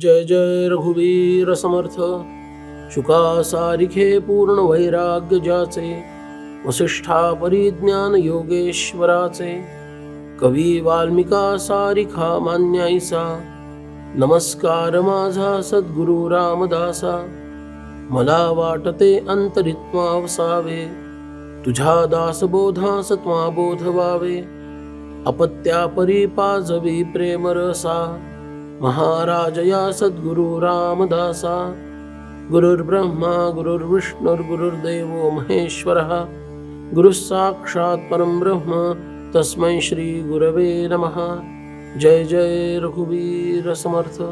जय जय रघुवीर समर्थ. शुका सारिखे पूर्ण वैराग्य ज्याचे वसिष्ठा परिज्ञान योगेश्वराचे. कवी वाल्मिका सारिखा मान्यायसा नमस्कार माझा सद्गुरु रामदासा. मला वाटते अंतरित्वा वसावे तुझ्या दासबोधा सत्वा बोधवावे अपत्या परी पाजवी महाराजया महाराज या सद्गुरु रामदासा गुरुर्ब्रह्मा गुरुर्विष्णुर्गुरुर्देवो महेश्वरः गुरुः साक्षात् परं ब्रह्म तस्मै श्रीगुरवे नमः. जय जय रघुवीर समर्थ।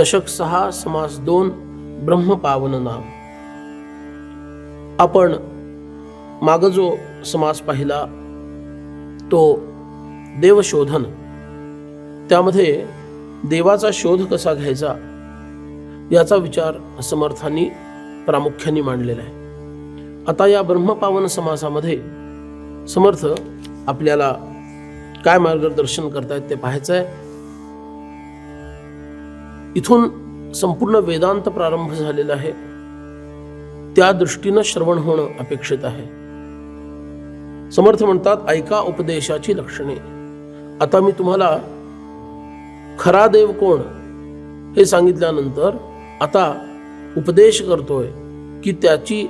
दशक सहा समास दोन ब्रह्मपावन नाम. आपण माग जो समास पाहिला तो देवशोधन. त्यामध्ये देवाचा शोध कसा घ्यायचा? याचा विचार समर्थांनी प्रामुख्याने मांडलेला आहे. आता या ब्रह्मपावन समासामध्ये समर्थ आपल्याला काय मार्गदर्शन करतायत ते पाहायचं आहे. इथून संपूर्ण वेदांत प्रारंभ झालेला आहे. त्या दृष्टीनं श्रवण होणं अपेक्षित आहे. समर्थ म्हणतात ऐका उपदेशाची लक्षणे. आता मी तुम्हाला खरा देव कोण? हे सांगितल्यानंतर आता उपदेश करतोय की त्याची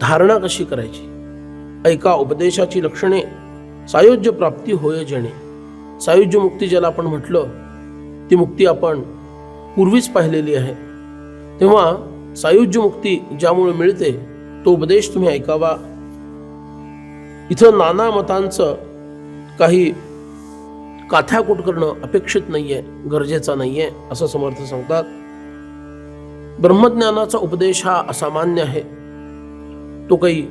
धारणा कशी करायची? ऐका उपदेशाची लक्षणे सायुज्य प्राप्ती होय जेणे. सायुज्य मुक्ती ज्याला आपण म्हटलं ती मुक्ती आपण पूर्वीच पाहिलेली आहे. तेव्हा सायुज्य मुक्ती ज्यामुळे मिळते तो उपदेश तुम्ही ऐकावा. इथं नाना मतांचं काही काथ्याकूट करणं अपेक्षित नाहीये गरजेचा नाहीये असं समर्थ सांगतात. ब्रह्मज्ञानाचा उपदेश हा असामान्य आहे. तो काही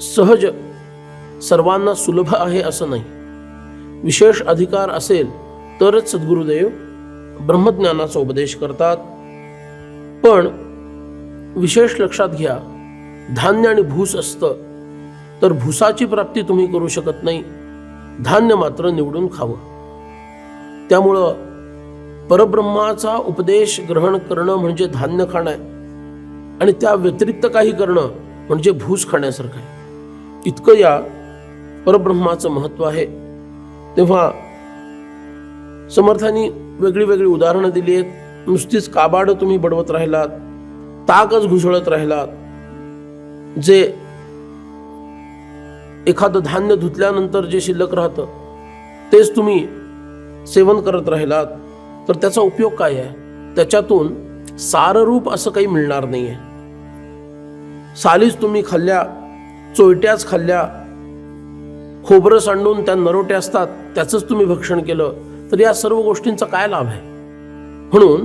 सहज सर्वांना सुलभ आहे असं नाही. विशेष अधिकार असेल तरच सद्गुरुदेव ब्रह्मज्ञानाचा उपदेश करतात. पण विशेष लक्षात घ्या धान्य आणि भूस असतं तर भूसाची प्राप्ती तुम्ही करू शकत नाही. धान्य मात्र निवडून खावं. त्यामुळं परब्रह्माचा उपदेश ग्रहण करणं म्हणजे धान्य खाणं आहे. आणि त्या व्यतिरिक्त काही करणं म्हणजे भूस खाण्यासारखं आहे. इतकं या परब्रह्माचं महत्त्व आहे. तेव्हा समर्थांनी वेगळी वेगळी उदाहरणं दिली आहेत. नुसतीच काबाड तुम्ही बडवत राहिलात ताकच घुसळत राहिलात. जे एखादं धान्य धुतल्यानंतर जे शिल्लक राहतं तेच तुम्ही सेवन करत राहिलात तर त्याचा उपयोग काय आहे? त्याच्यातून साररूप असं काही मिळणार नाही आहे सालीच तुम्ही खाल्ल्या चोयट्याच खाल्ल्या खोबरं सांडून त्या नरोट्या असतात त्याचंच तुम्ही भक्षण केलं तर या सर्व गोष्टींचा काय लाभ आहे? म्हणून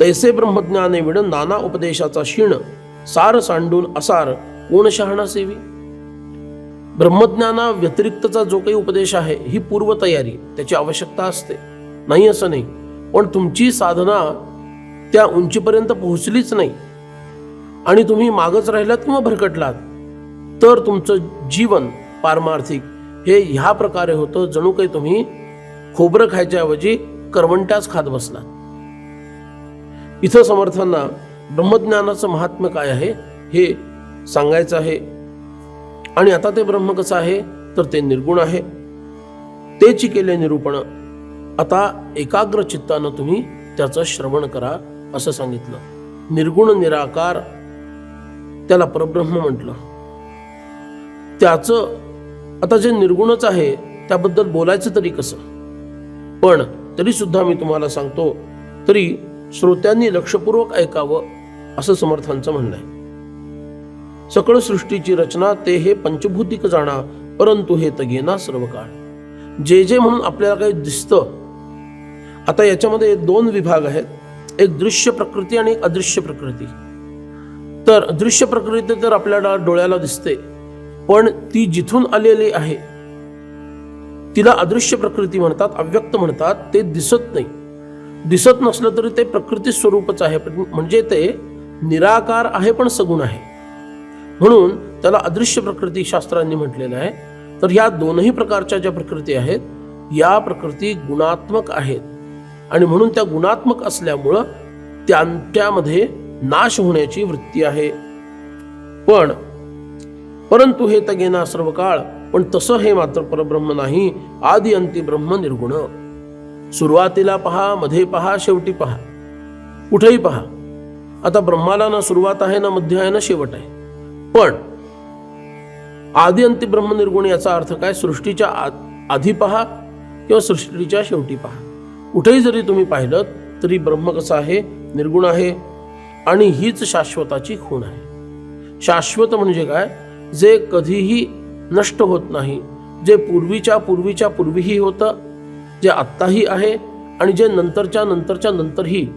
तैसे ब्रह्मज्ञाने विड नाना उपदेशाचा क्षीण सार सांडून असार कोण शहाणा सेवी ब्रह्मज्ञाना व्यतिरिक्तचा जो काही उपदेश आहे ही पूर्वतयारी त्याची आवश्यकता असते. नाही असं नाही पण तुमची साधना त्या उंचीपर्यंत पोहोचलीच नाही. आणि तुम्ही मागच राहिलात किंवा भरकटलात तर तुमचं जीवन पारमार्थिक. हे ह्या प्रकारे होतं जणू काही तुम्ही खोबरं खायच्याऐवजी करवंट्याच खात बसलात. इथं समर्थांना ब्रह्मज्ञानाचं महात्म्य काय आहे हे सांगायचं आहे. आणि आता ते ब्रह्म कसं आहे? तर ते निर्गुण आहे. तेची केले निरूपण. आता एकाग्र चित्तानं तुम्ही त्याचं श्रवण करा असं सांगितलं. निर्गुण निराकार त्याला परब्रह्म म्हटलं. त्याचं आता जे निर्गुणच आहे त्याबद्दल बोलायचं तरी कसं? पण तरी सुद्धा मी तुम्हाला सांगतो तरी श्रोत्यांनी लक्षपूर्वक ऐकावं असं समर्थांचं म्हणणं आहे. सकळ सृष्टीची रचना ते हे पंचभूतिक जाणा परंतु हे तगेना सर्व काळ जे जे म्हणून आपल्याला काही दिसतं आता याच्यामध्ये दोन विभाग आहेत. एक दृश्य प्रकृती आणि एक अदृश्य प्रकृती. तर दृश्य प्रकृती तर आपल्याला डोळ्याला दिसते पण ती जिथून आलेली आहे तिला अदृश्य प्रकृती म्हणतात अव्यक्त म्हणतात ते दिसत नाही. दिसत नसलं तरी ते प्रकृती स्वरूपच आहे पण म्हणजे ते निराकार आहे पण सगुण आहे. म्हणून त्याला अदृश्य प्रकृती शास्त्रांनी म्हटलेलं आहे. तर ह्या दोनही प्रकारच्या ज्या प्रकृती आहेत या प्रकृती गुणात्मक आहेत. आणि म्हणून त्या गुणात्मक असल्यामुळं त्यांच्यामध्ये नाश होण्याची वृत्ती आहे. पण परंतु हे तगेना सर्व काळ पण तसं हे मात्र परब्रह्म नाही आदि अंती ब्रह्म निर्गुण. सुरुवातीला पहा मध्ये पहा शेवटी पहा. कुठेही पहा. आता ब्रह्माला ना सुरुवात आहे ना मध्य आहे ना शेवट आहे. पण आदि अंती ब्रह्म निर्गुण याचा अर्थ काय? सृष्टीच्या आ- आधी पहा किंवा सृष्टीच्या शेवटी पहा. कुठेही जरी तुम्ही पाहिलं तरी ब्रह्म कसं आहे? निर्गुण आहे आणि हीच शाश्वताची खूण आहे. शाश्वत म्हणजे काय? जे कधीही नष्ट होत नाही जे पूर्वीच्या पूर्वीच्या पूर्वीही होतं जे आत्ताही आहे आणि जे नंतरच्या नंतरच्या नंतरही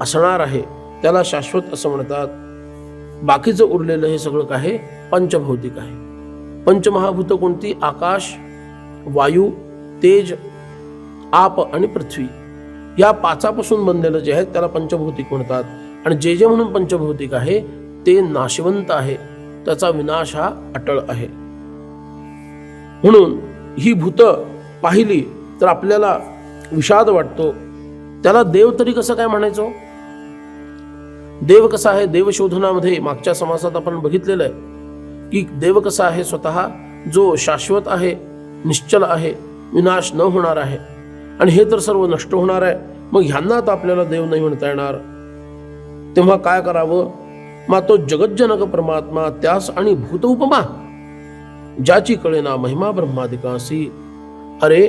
असणार आहे त्याला शाश्वत असं म्हणतात. बाकीचं उरलेलं हे सगळं काय पंचभौतिक आहे. पंचमहाभूत कोणती? आकाश वायू तेज आप आणि पृथ्वी. या पाचापासून बनलेलं जे आहे त्याला पंचभौतिक म्हणतात. आणि जे जे म्हणून पंचभौतिक आहे ते नाशवंत आहे. त्याचा विनाश हा अटळ आहे. म्हणून ही भूत पाहिली तर आपल्याला विषाद वाटतो. त्याला देव तरी कसं काय म्हणायचो? देव कसा आहे देवशोधनामध्ये मागच्या समासात आपण बघितलेलं आहे की देव कसा आहे स्वतः जो शाश्वत आहे निश्चल आहे विनाश न होणार आहे. आणि हे तर सर्व नष्ट होणार आहे. मग ह्यांना तर आपल्याला देव नाही म्हणता येणार. तेव्हा काय करावं? मा तो जगज्जनक परमात्मा त्यास आणि भूत उपमा ज्याची कळेना महिमा ब्रह्मादिकासी. अरे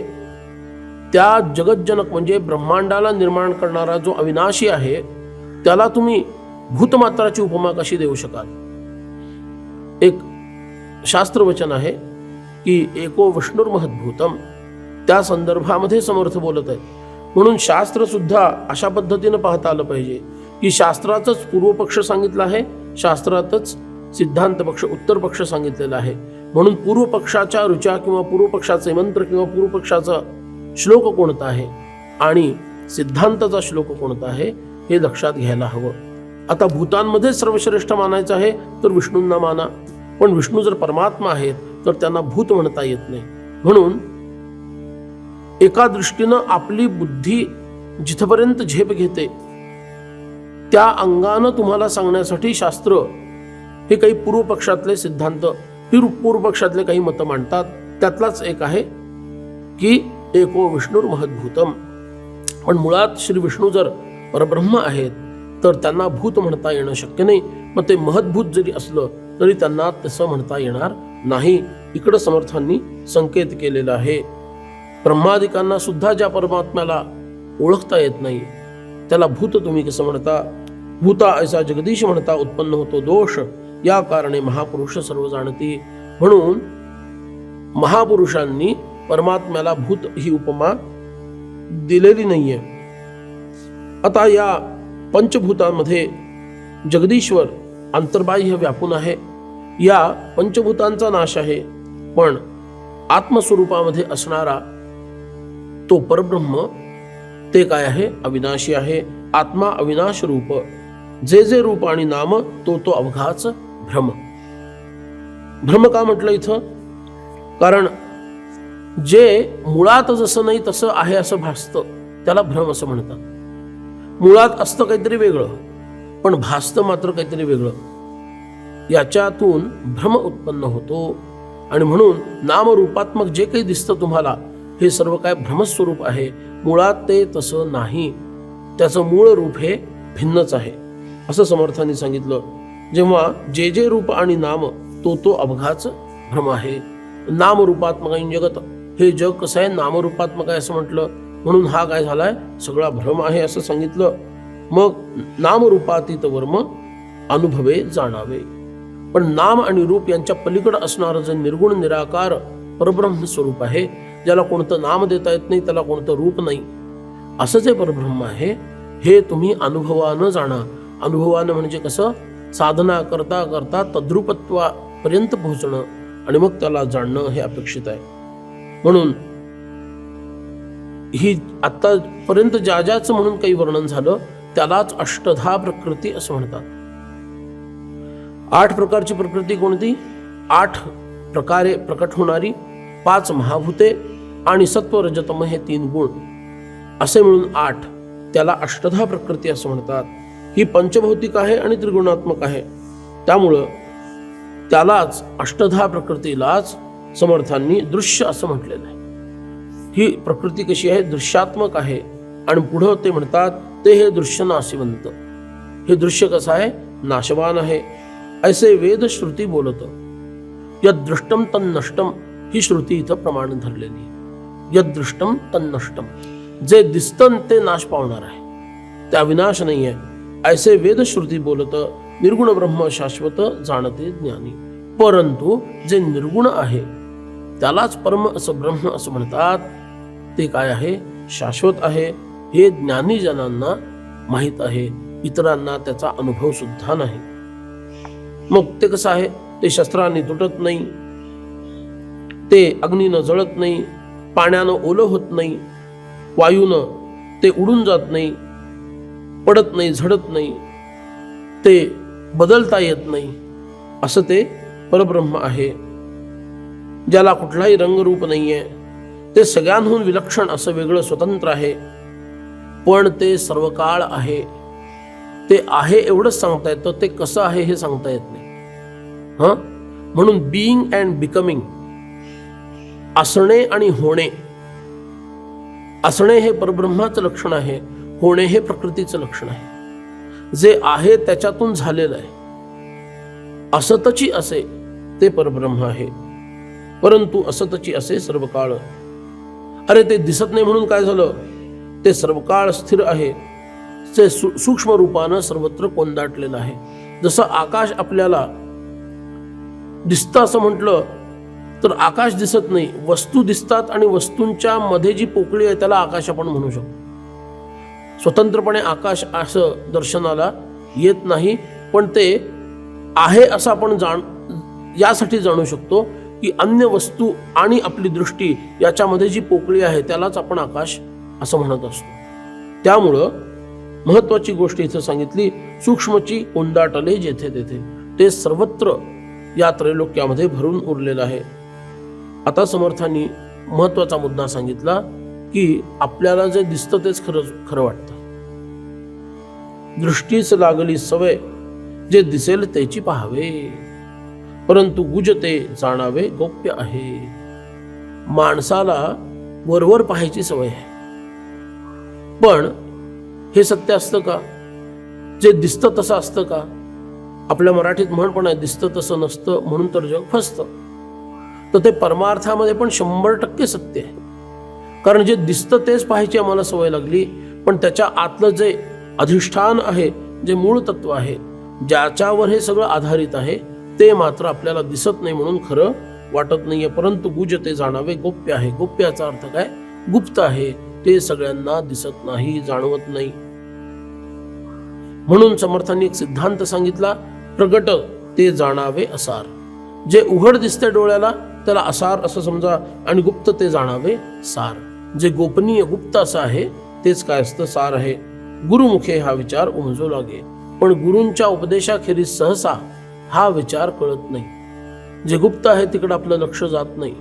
त्या जगज्जनक म्हणजे ब्रह्मांडाला निर्माण करणारा जो अविनाशी आहे त्याला तुम्ही भूतमात्राची उपमा कशी देऊ शकाल? एक शास्त्रवचन आहे की एको विष्णुर्महद्भूतम त्या संदर्भामध्ये समर्थ बोलत आहे. म्हणून शास्त्र सुद्धा अशा पद्धतीनं पाहता आलं पाहिजे की शास्त्रातच पूर्वपक्ष सांगितलं आहे शास्त्रातच सिद्धांत पक्ष उत्तर पक्ष सांगितलेला आहे. म्हणून पूर्व पक्षाच्या रुचा किंवा पूर्व पक्षाचे मंत्र किंवा पूर्व पक्षाचा श्लोक कोणता आहे आणि सिद्धांताचा श्लोक कोणता आहे हे लक्षात घ्यायला हवं. आता भूतांमध्ये सर्वश्रेष्ठ मानायचं आहे तर विष्णूंना माना. पण विष्णू जर परमात्मा आहेत तर त्यांना भूत म्हणता येत नाही. म्हणून एका दृष्टीनं आपली बुद्धी जिथपर्यंत झेप घेते त्या अंगानं तुम्हाला सांगण्यासाठी शास्त्र हे काही पूर्व पक्षातले सिद्धांत पूर्व पूर्वपक्षातले काही मतं मांडतात. त्यातलाच एक आहे की एको विष्णुर महद्भूतम पण मुळात श्री विष्णू जर परब्रह्म आहेत तर त्यांना भूत म्हणता येणं शक्य नाही. मग ते महद्भूत जरी असलं तरी त्यांना तसं म्हणता येणार नाही. इकडं समर्थांनी संकेत केलेला आहे. ब्रह्मादिकांना सुद्धा ज्या परमात्म्याला ओळखता येत नाही त्याला भूत तुम्ही कसं म्हणता? भूता ऐसा जगदीश म्हणता उत्पन्न होतो दोष. या कारणे महापुरुष सर्व जाणती. म्हणून महापुरुषांनी परमात्म्याला भूत ही उपमा दिलेली नाहीये. आता या पंचभूतांमध्ये जगदीश्वर अंतर्बाह्य व्यापून आहे. या पंचभूतांचा नाश आहे पण आत्मस्वरूपामध्ये असणारा तो परब्रह्म ते काय आहे? अविनाशी आहे. आत्मा अविनाश रूप. जे जे रूप आणि नाम तो तो अवघाच भ्रम. भ्रम का म्हटलं इथं? कारण जे मुळात जसं नाही तसं आहे असं भासतं त्याला भ्रम असं म्हणतात. मुळात असतं काहीतरी वेगळं पण भासतं मात्र काहीतरी वेगळं. याच्यातून भ्रम उत्पन्न होतो आणि म्हणून नामरूपात्मक जे काही दिसतं तुम्हाला हे सर्व काय भ्रमस्वरूप आहे. मुळात ते तसं नाही. त्याचं मूळ रूप हे भिन्नच आहे. असं समर्थांनी सांगितलं. जेव्हा जे जे रूप आणि नाम तो तो अवघाच भ्रम आहे. नामरूपात्मक जगत. हे जग कसं आहे? नामरूपात्मक आहे असं म्हटलं. म्हणून हा काय झालाय? सगळा भ्रम आहे असं सांगितलं. मग नामरूपातीत वर्म अनुभवे जाणावे. पण नाम आणि रूप यांच्या पलीकडे असणारं जे निर्गुण निराकार परब्रह्म स्वरूप आहे ज्याला कोणतं नाम देता येत नाही त्याला कोणतं रूप नाही असं जे परब्रह्म आहे हे तुम्ही अनुभवानं जाणा. अनुभवानं म्हणजे कसं? साधना करता करता तद्रुपत्वापर्यंत पोहोचणं आणि मग त्याला जाणणं हे अपेक्षित आहे. म्हणून ही आत्तापर्यंत ज्या ज्याचं म्हणून काही वर्णन झालं त्यालाच अष्टधा प्रकृती असं म्हणतात. आठ प्रकारची प्रकृती कोणती? आठ प्रकारे प्रकट होणारी पाच महाभूते आणि सत्व रजतम हे तीन गुण. असे मिळून आठ त्याला अष्टधा प्रकृती असं म्हणतात. ही पंचभौतिक आहे आणि त्रिगुणात्मक आहे. त्यामुळं त्यालाच अष्टधा प्रकृतीलाच समर्थांनी दृश्य असं म्हटलेलं आहे. ही प्रकृती कशी आहे? दृश्यात्मक आहे. आणि पुढं ते म्हणतात ते हे दृश्य नाशिवंत हे दृश्य कसं आहे? नाशवान आहे. ऐसे वेद श्रुती बोलत यद दृष्टम तन्नष्टम ही श्रुती इथं प्रमाण धरलेली आहे. यद दृष्टम तन्नष्टम जे दिसतं ते नाश पावणार आहे. त्या विनाश नाही आहे ऐसे वेद श्रुती बोलत निर्गुण ब्रह्म शाश्वत जाणते ज्ञानी. परंतु जे निर्गुण आहे त्यालाच परम असं ब्रह्म असं म्हणतात ते काय आहे? शाश्वत आहे. हे ज्ञानीजनांना माहीत आहे. इतरांना त्याचा अनुभव सुद्धा नाही. मग ते कसं आहे? ते शस्त्रांनी तुटत नाही. ते अग्नीनं जळत नाही. पाण्यानं ओलं होत नाही. वायूनं ते उडून जात नाही. पडत नाही झडत नाही. ते बदलता येत नाही. असं ते परब्रह्म आहे. ज्याला कुठलाही रंगरूप नाहीये. ते सगळ्यांहून विलक्षण असं वेगळं स्वतंत्र आहे. पण ते सर्वकाळ आहे. ते आहे एवढंच सांगता येतं ते कसं आहे हे सांगता येत नाही. हां? म्हणून बिईंग अँड बिकमिंग असणे आणि होणे असणे हे परब्रह्माचं लक्षण आहे होणे हे प्रकृतीचं लक्षण आहे. जे आहे त्याच्यातून झालेलं आहे. असतची असे ते परब्रह्म आहे. परंतु असतची असे सर्व काळ अरे ते दिसत नाही म्हणून काय झालं? ते सर्व काळ स्थिर आहे. ते सूक्ष्म रूपानं सर्वत्र कोंदाटलेलं आहे. जसं आकाश आपल्याला दिसतं असं म्हटलं तर आकाश दिसत नाही. वस्तू दिसतात आणि वस्तूंच्या मध्ये जी पोकळी आहे त्याला आकाश आपण म्हणू शकतो. स्वतंत्रपणे आकाश असं दर्शनाला येत नाही पण ते आहे असं आपण जाण यासाठी जाणू शकतो. की अन्य वस्तू आणि आपली दृष्टी याच्यामध्ये जी पोकळी आहे त्यालाच आपण आकाश असं म्हणत असतो. त्यामुळं महत्वाची गोष्ट इथं सांगितली सूक्ष्मची कोंदाटले जेथे तेथे. ते सर्वत्र या त्रैलोक्यामध्ये भरून उरलेलं आहे. आता समर्थांनी महत्त्वाचा मुद्दा सांगितला की आपल्याला जे दिसतं तेच खरं खरं वाटतं. दृष्टीच लागली सवय जे दिसेल त्याची पाहावे. परंतु गुजते जाणावे गोप्य आहे. माणसाला वरवर पाहायची सवय आहे. पण हे सत्य असतं का? जे दिसतं तसं असतं का? आपल्या मराठीत म्हण पण आहे दिसतं तसं नसतं म्हणून तर जग फसतं. तर ते परमार्थामध्ये पण शंभर टक्के सत्य आहे. कारण जे दिसतं तेच पाहायची आम्हाला सवय लागली पण त्याच्या आतलं जे अधिष्ठान आहे जे मूळ तत्व आहे ज्याच्यावर हे सगळं आधारित आहे ते मात्र आपल्याला दिसत नाही म्हणून खरं वाटत नाहीये. परंतु गुज ते जाणावे गोप्य आहे. गोप्याचा अर्थ काय? गुप्त आहे. ते सगळ्यांना दिसत नाही जाणवत नाही. म्हणून समर्थांनी एक सिद्धांत सांगितला प्रगट ते जाणावे असार. जे उघड दिसते डोळ्याला त्याला असार असं समजा आणि गुप्त ते जाणावे सार. जे गोपनीय गुप्त असं आहे तेच काय असतं? सार आहे. गुरुमुखे हा विचार उमजू लागे. पण गुरूंच्या उपदेशाखेरीज सहसा हा विचार कळत नाही. जे गुप्त आहे तिकडे आपलं लक्ष जात नाही.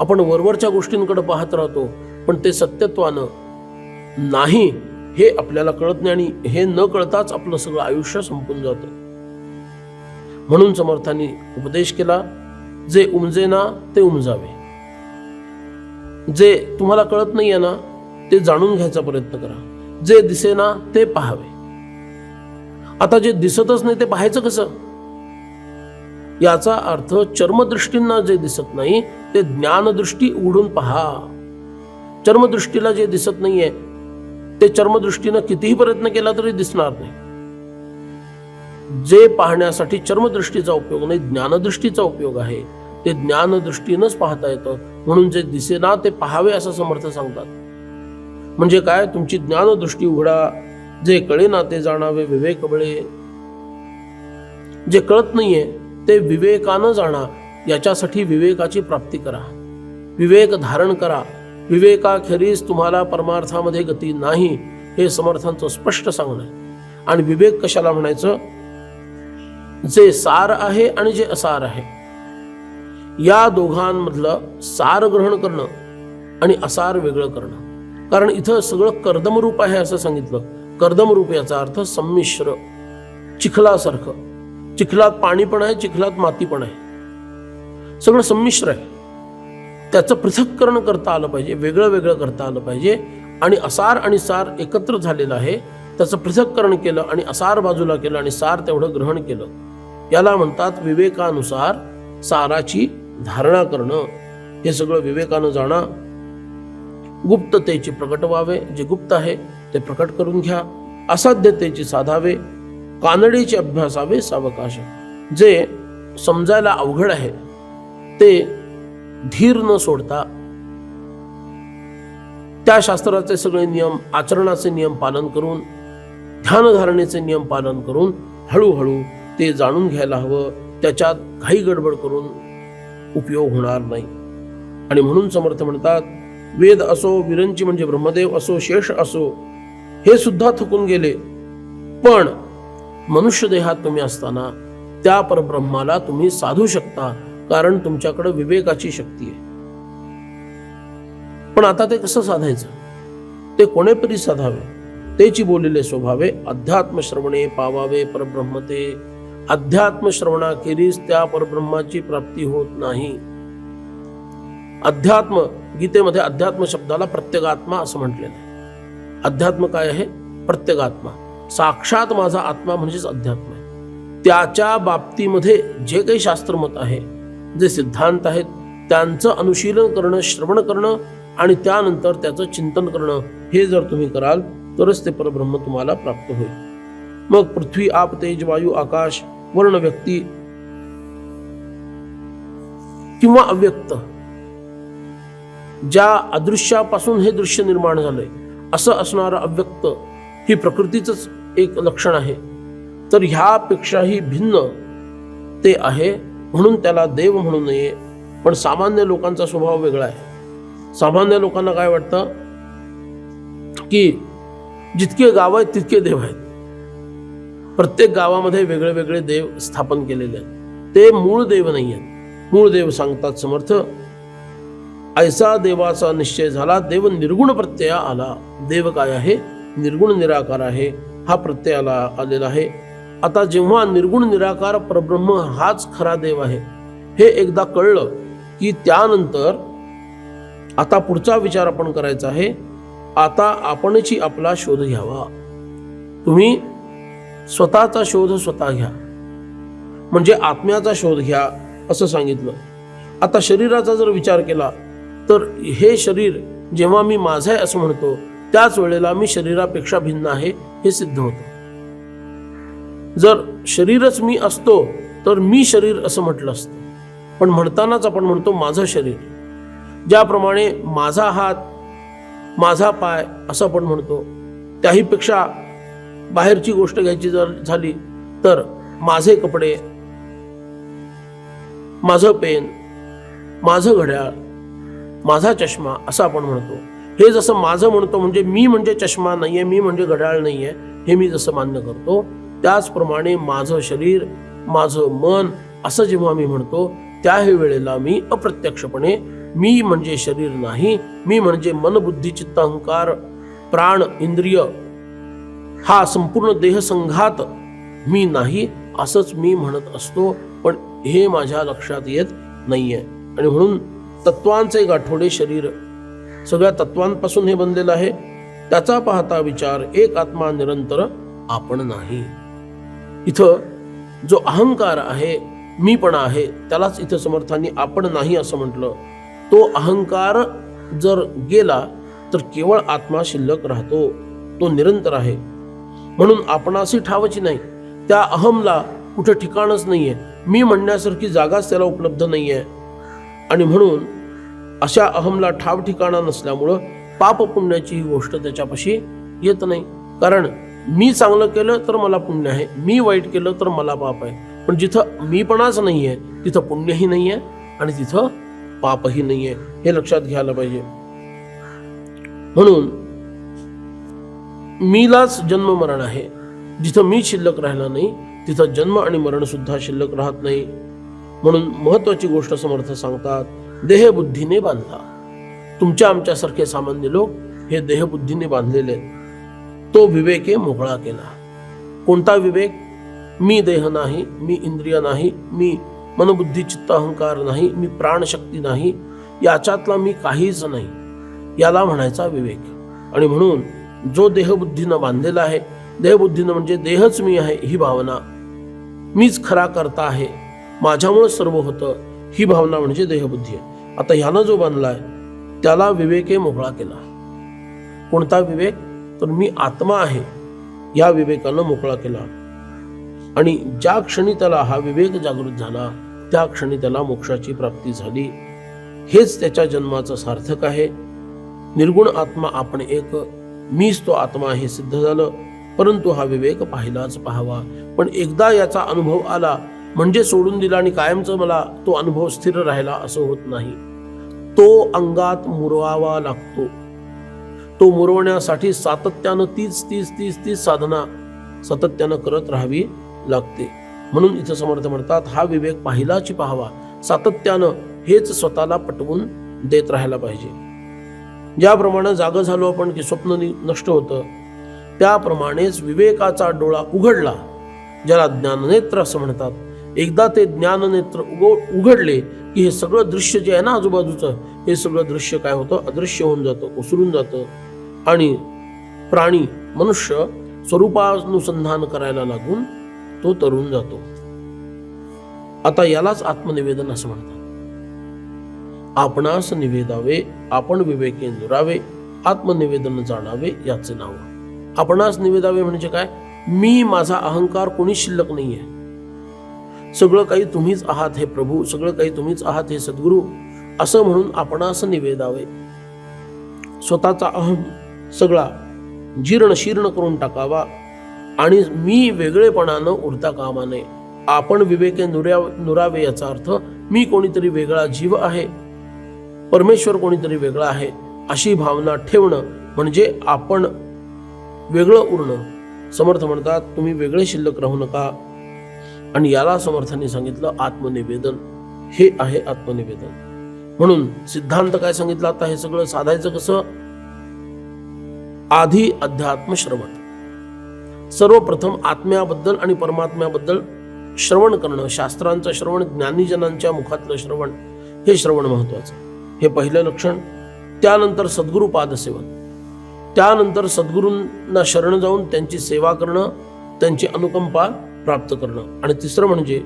आपण वरवरच्या गोष्टींकडे पाहत राहतो पण ते सत्यत्वानं नाही हे आपल्याला कळत नाही आणि हे न कळताच आपलं सगळं आयुष्य संपून जातं. म्हणून समर्थांनी उपदेश केला जे उमजेना ते उमजावे. जे तुम्हाला कळत नाहीये ना ते जाणून घ्यायचा प्रयत्न करा. जे दिसेना ते पाहावे. आता जे दिसतच नाही ते पाहायचं कसं? याचा अर्थ चर्मदृष्टींना जे दिसत नाही ते ज्ञानदृष्टी उघडून पहा. चर्मदृष्टीला जे दिसत नाहीये ते चर्मदृष्टीनं कितीही प्रयत्न केला तरी दिसणार नाही. जे पाहण्यासाठी चर्मदृष्टीचा उपयोग नाही ज्ञानदृष्टीचा उपयोग आहे ते ज्ञानदृष्टीनंच पाहता येतं. म्हणून जे दिसेना ते पाहावे असं समर्थ सांगतात. म्हणजे काय? तुमची ज्ञानदृष्टी उघडा. जे कळेना ते जाणावे विवेक बळे. जे कळत नाहीये ते विवेकानं जाणा याच्यासाठी विवेकाची प्राप्ती करा. विवेक धारण करा. विवेकाखेरीज तुम्हाला परमार्थामध्ये गती नाही हे समर्थांचं स्पष्ट सांगणं आहे. आणि विवेक कशाला म्हणायचं? जे सार आहे आणि जे असार आहे. या दोघांमधलं सार ग्रहण करणं आणि असार वेगळं करणं. कारण इथं सगळं कर्दमरूप आहे असं सांगितलं. कर्दमरूप याचा अर्थ संमिश्र चिखलासारखं. चिखलात पाणी पण आहे चिखलात माती पण आहे. सगळं संमिश्र आहे. त्याचं पृथक्करण करता आलं पाहिजे वेगळं वेगळं करता आलं पाहिजे आणि असार आणि सार एकत्र झालेलं आहे. त्याचं पृथक्करण केलं आणि असार बाजूला केलं आणि सार तेवढं ग्रहण केलं. याला म्हणतात विवेकानुसार साराची धारणा करणं. हे सगळं विवेकानं जाणं. गुप्ततेची प्रकट व्हावे जे गुप्त आहे ते प्रकट करून घ्या. असाध्यतेची साधावे. कानडीचे अभ्यासावे सावकाश. जे समजायला अवघड आहे ते धीर न सोडता त्या शास्त्राचे सगळे नियम आचरणाचे नियम पालन करून ध्यानधारणेचे नियम पालन करून हळूहळू ते जाणून घ्यायला हवं. त्याच्यात घाई गडबड करून उपयोग होणार नाही. आणि म्हणून समर्थ म्हणतात वेद असो विरंची म्हणजे ब्रह्मदेव असो शेष असो हे सुद्धा थकून गेले. पण मनुष्य देहात तुम्ही असताना त्या परब्रह्माला तुम्ही साधू शकता कारण तुमच्याकडे विवेकाची शक्ती आहे. पण आता ते कसं साधायचं? ते कोणेपरी साधावे? तेची बोलिले स्वभावे अध्यात्म श्रवणे पावावे परब्रह्म ते अध्यात्म श्रवणाखेरीज त्या परब्रह्माची प्राप्ती होत नाही. अध्यात्म गीतेमध्ये अध्यात्म शब्दाला प्रत्येगात्मा असं म्हटलेलं आहे. अध्यात्म काय आहे? प्रत्येगात्मा. साक्षात माझा आत्मा म्हणजेच अध्यात्म आहे. त्याच्या बाबतीमध्ये जे काही शास्त्रमत आहे जे सिद्धांत आहेत त्यांचं अनुशीलन करणं श्रवण करणं आणि त्यानंतर त्याचं चिंतन करणं हे जर तुम्ही कराल तरच ते परब्रह्म तुम्हाला प्राप्त होईल. मग पृथ्वी आप तेज वायू आकाश वर्ण व्यक्ती किंवा अव्यक्त ज्या अदृश्यापासून हे दृश्य निर्माण झालंय असं असणारं अव्यक्त ही प्रकृतीच एक लक्षण आहे. तर ह्यापेक्षाही भिन्न ते आहे. म्हणून त्याला देव म्हणू नये. पण सामान्य लोकांचा स्वभाव वेगळा आहे. सामान्य लोकांना काय वाटतं? की जितके गाव आहेत तितके देव आहेत. प्रत्येक गावामध्ये वेगळे वेगळे देव स्थापन केलेले आहेत. ते मूळ देव नाही आहेत मूळ देव सांगतात समर्थ ऐसा देवाचा निश्चय झाला देव निर्गुण प्रत्यय आला. देव काय आहे? निर्गुण निराकार आहे. हा प्रत्यय आला आलेला आहे. आता जेव्हा निर्गुण निराकार परब्रह्म हाच खरा देव आहे हे एकदा कळलं की त्यानंतर आता पुढचा विचार आपण करायचा आहे. आता आपणची आपला शोध घ्यावा. तुम्ही स्वतःचा शोध स्वतः घ्या. म्हणजे आत्म्याचा शोध घ्या असं सांगितलं. आता शरीराचा जर विचार केला तर हे शरीर जेव्हा मी माझं आहे असं म्हणतो त्याच वेळेला मी शरीरापेक्षा भिन्न आहे. हे सिद्ध होतं. जर शरीरच मी असतो तर मी शरीर असं म्हटलं असतं. पण म्हणतानाच आपण म्हणतो माझं शरीर. ज्याप्रमाणे माझा हात माझा पाय असं आपण म्हणतो त्याहीपेक्षा बाहेरची गोष्ट घ्यायची जर झाली तर माझे कपडे माझं पेन माझं घड्याळ माझा चष्मा असं आपण म्हणतो. हे जसं माझं म्हणतो म्हणजे मी म्हणजे चष्मा नाही आहे मी म्हणजे घड्याळ नाही आहे हे मी जसं मान्य करतो त्याचप्रमाणे माझं शरीर माझं मन असं जेव्हा मी म्हणतो त्याही वेळेला मी अप्रत्यक्षपणे मी म्हणजे शरीर नाही मी म्हणजे मन बुद्धी चित्त अहंकार प्राण इंद्रिय हा संपूर्ण देहसंघात मी नाही असंच मी म्हणत असतो पण हे माझ्या लक्षात येत नाहीये. आणि म्हणून तत्वांचे गाठोडे शरीर सगळ्या तत्वांपासून हे बनलेलं आहे. त्याचा पाहता विचार एक आत्मा निरंतर आपण नाही. इथं जो अहंकार आहे मी पण आहे त्यालाच इथं समर्थांनी आपण नाही असं म्हटलं. तो अहंकार जर गेला तर केवळ आत्मा शिल्लक राहतो. तो निरंतर आहे. म्हणून आपणाशी ठावची नाही. त्या अहमला कुठं ठिकाणच नाहीये. मी म्हणण्यासारखी जागाच त्याला उपलब्ध नाहीये. आणि म्हणून अशा अहमला ठाव ठिकाणा नसल्यामुळं पाप पुण्याची ही गोष्ट त्याच्यापाशी येत नाही. कारण मी चांगलं केलं तर मला पुण्य आहे मी वाईट केलं तर मला पाप आहे. पण जिथं मीपणाच नाही आहे तिथं पुण्यही नाही आहे आणि तिथं पापही नाही आहे हे लक्षात घ्यायला पाहिजे. म्हणून मीलाच जन्म मरण आहे. जिथं मी शिल्लक राहिला नाही तिथं जन्म आणि मरण सुद्धा शिल्लक राहत नाही. म्हणून महत्वाची गोष्ट समर्थ सांगतात देहबुद्धीने बांधला तुमच्या आमच्यासारखे सामान्य लोक हे देहबुद्धीने बांधलेले आहेत. तो विवेके मोकळा केला. कोणता विवेक? मी देह नाही मी इंद्रिय नाही मी मनबुद्धी चित्त अहंकार नाही मी प्राणशक्ती नाही याच्यातला मी काहीच नाही याला म्हणायचा विवेक. आणि म्हणून जो देहबुद्धीनं बांधलेला आहे देहबुद्धीनं म्हणजे देहच मी आहे ही भावना मीच खरा करता आहे माझ्यामुळे सर्व होतं ही भावना म्हणजे देहबुद्धी आहे. आता ह्यानं जो बनलाय त्याला विवेके मोकळा केला. कोणता विवेक? तर मी आत्मा आहे या विवेकानं मोकळा केला. आणि ज्या क्षणी त्याला हा विवेक जागृत झाला त्या क्षणी त्याला मोक्षाची प्राप्ती झाली. हेच त्याच्या जन्माचं सार्थक आहे. निर्गुण आत्मा आपण एक मीच तो आत्मा हे सिद्ध झालं. परंतु हा विवेक पाहिलाच पाहावा. पण एकदा याचा अनुभव आला म्हणजे सोडून दिला आणि कायमचं मला तो अनुभव स्थिर राहिला असं होत नाही. तो अंगात मुरवावा लागतो. तो मुरवण्यासाठी सातत्यानं तीच तीच तीच तीच साधना सातत्यानं करत राहावी लागते. म्हणून इथं समर्थ म्हणतात हा विवेक पाहिलाची पाहावा. सातत्यानं हेच स्वतःला पटवून देत राहायला पाहिजे. ज्याप्रमाणे जागं झालो आपण की स्वप्न नष्ट होतं त्याप्रमाणेच विवेकाचा डोळा उघडला ज्याला ज्ञाननेत्र असं म्हणतात. एकदा ते ज्ञाननेत्र उघ उघडले की हे सगळं दृश्य जे आहे ना आजूबाजूचं हे सगळं दृश्य काय होतं? अदृश्य होऊन जातं उसरून जातं. आणि प्राणी मनुष्य स्वरूपानुसंधान करायला लागून तो तरुण जातो. आता यालाच आत्मनिवेदन असं म्हणतात. आपणास निवेदावे आपण विवेके दुरावे आत्मनिवेदन जाणावे याचे नाव. आपणास निवेदावे म्हणजे काय? मी माझा अहंकार कोणी शिल्लक नाहीये. सगळं काही तुम्हीच आहात हे प्रभू सगळं काही तुम्हीच आहात हे सद्गुरू असं म्हणून आपणास निवेदावे स्वतःचा अहम सगळा जीर्ण शीर्ण करून टाकावा आणि मी वेगळेपणानं उरता कामा नये आपण विवेके नुऱ्या नुरावे याचा अर्थ मी कोणीतरी वेगळा जीव आहे परमेश्वर कोणीतरी वेगळा आहे अशी भावना ठेवणं म्हणजे आपण वेगळं उरणं. समर्थ म्हणतात तुम्ही वेगळे शिल्लक राहू नका. आणि याला समर्थांनी सांगितलं आत्मनिवेदन. हे आहे आत्मनिवेदन. म्हणून सिद्धांत काय सांगितलं? आता हे सगळं साधायचं कसं? आधी अध्यात्म श्रवण. सर्वप्रथम आत्म्याबद्दल आणि परमात्म्याबद्दल श्रवण करणं शास्त्रांचं श्रवण ज्ञानीजनांच्या मुखातलं श्रवण हे श्रवण महत्वाचं हे पहिलं लक्षण. त्यानंतर सद्गुरू पादसेवन. त्यानंतर सद्गुरूंना शरण जाऊन त्यांची सेवा करणं त्यांची अनुकंपा प्राप्त करणं. आणि तिसरं म्हणजे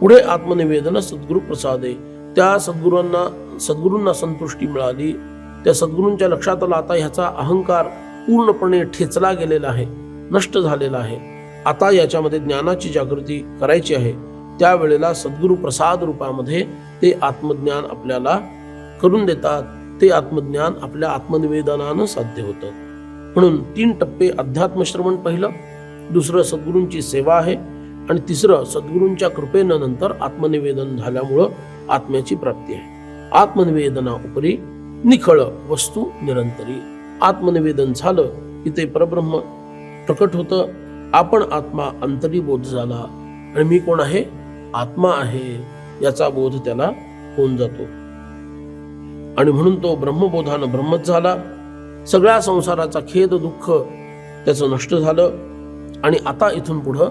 पुढे आत्मनिवेदन सद्गुरु प्रसादे. त्या सद्गुरूंना सद्गुरूंना संतुष्टी मिळाली. त्या सद्गुरूंच्या लक्षात आला आता ह्याचा अहंकार पूर्णपणे ठेचला गेलेला आहे नष्ट झालेला आहे. आता याच्यामध्ये ज्ञानाची जागृती करायची आहे. त्यावेळेला सद्गुरू प्रसाद रूपामध्ये ते आत्मज्ञान आपल्याला करून देतात. ते आत्मज्ञान आपल्या आत्मनिवेदनानं साध्य होतं. म्हणून तीन टप्पे अध्यात्मश्रवण पहिलं. दुसरं सद्गुरूंची सेवा आहे आणि तिसरं सद्गुरूंच्या कृपेनं नंतर आत्मनिवेदन झाल्यामुळं आत्म्याची प्राप्ती आहे. आत्मनिवेदना उपरी निखळ वस्तू निरंतरी. आत्मनिवेदन झालं की ते परब्रह्म. प्रकट होतं आपण आत्मा अंतरी बोध झाला आणि मी कोण आहे? आत्मा आहे याचा बोध त्याला होऊन जातो. आणि म्हणून तो ब्रह्मबोधानं ब्रह्मच झाला. सगळ्या संसाराचा खेद दुःख त्याचं नष्ट झालं. आणि आता इथून पुढं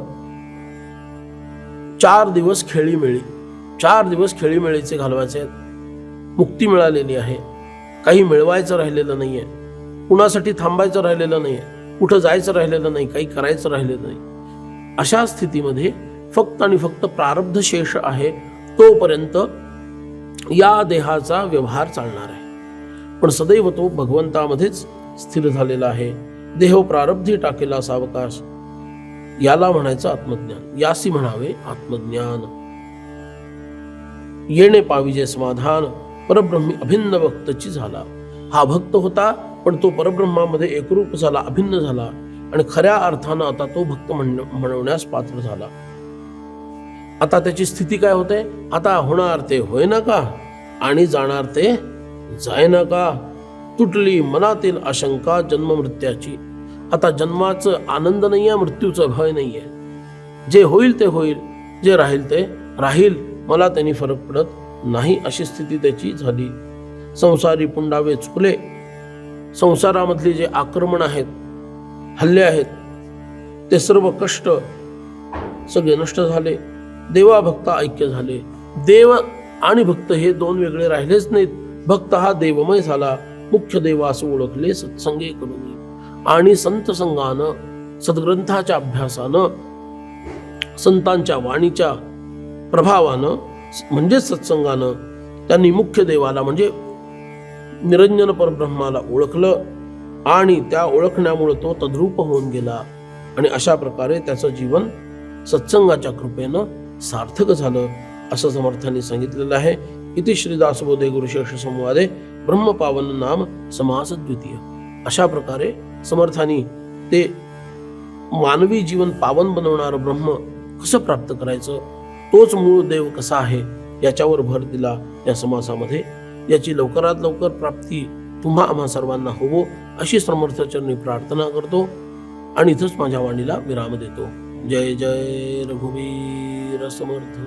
चार दिवस खेळीमेळी चार दिवस खेळीमेळीचे घालवायचे आहेत. मुक्ती मिळालेली आहे. काही मिळवायचं राहिलेलं नाही आहे कुणासाठी थांबायचं राहिलेलं नाहीये. कुठं जायचं राहिलेलं नाही. काही करायचं राहिलेलं नाही. अशा स्थितीमध्ये फक्त आणि फक्त प्रारब्ध शेष आहे. तोपर्यंत या देहाचा व्यवहार चालणार आहे. पण सदैव तो भगवंतामध्येच स्थिर झालेला आहे. देह प्रारब्धी टाकेला सावकाश याला म्हणायचं आत्मज्ञान. यासी म्हणावे आत्मज्ञान. येणे पाविजे समाधान परब्रह्मी अभिन्न भक्तची झाला. हा भक्त होता पण तो परब्रह्मामध्ये एकरूप झाला अभिन्न झाला आणि खऱ्या अर्थानं आता तो भक्त म्हण म्हणवण्यास पात्र झाला. आता त्याची स्थिती काय होते? आता होणार ते होय ना का? आणि जाणार ते जाय ना का? तुटली मनातील आशंका जन्म मृत्याची आता जन्माचं आनंद नाही आहे मृत्यूचं भय नाहीये जे होईल ते होईल जे राहील ते राहील. मला त्यांनी फरक पडत नाही अशी स्थिती त्याची झाली. संसारी पुंडावे चुकले. संसारामधले जे आक्रमण आहेत हल्ले आहेत ते सर्व कष्ट सगळे नष्ट झाले. देवा भक्त ऐक्य झाले. देव आणि भक्त हे दोन वेगळे राहिलेच नाहीत. भक्त हा देवमय झाला. मुख्य देव असं ओळखले सत्संगे करून. आणि संत संघानं सद्ग्रंथाच्या अभ्यासानं संतांच्या वाणीच्या प्रभावानं म्हणजेच सत्संगानं त्यांनी मुख्य देवाला म्हणजे निरंजन परब्रह्माला ओळखलं आणि त्या ओळखण्यामुळे तो तद्रूप होऊन गेला. आणि अशा प्रकारे त्याचं जीवन सत्संगाच्या कृपेनं सार्थक झालं असं समर्थांनी सांगितलेलं आहे. इथे श्रीदासबोधे गुरुशेष संवादे. ब्रह्मपावन नाम समास द्वितीय अशा प्रकारे समर्थानी ते मानवी जीवन पावन बनवणारं ब्रह्म कसं प्राप्त करायचं? तोच मूळ देव कसा आहे? याच्यावर भर दिला या समासामध्ये. याची लवकरात लवकर प्राप्ती तुम्हा आम्हा सर्वांना होवो अशी समर्थचरणी प्रार्थना करतो. आणि इथंच माझ्या वाणीला विराम देतो. जय जय रघुवीर समर्थ.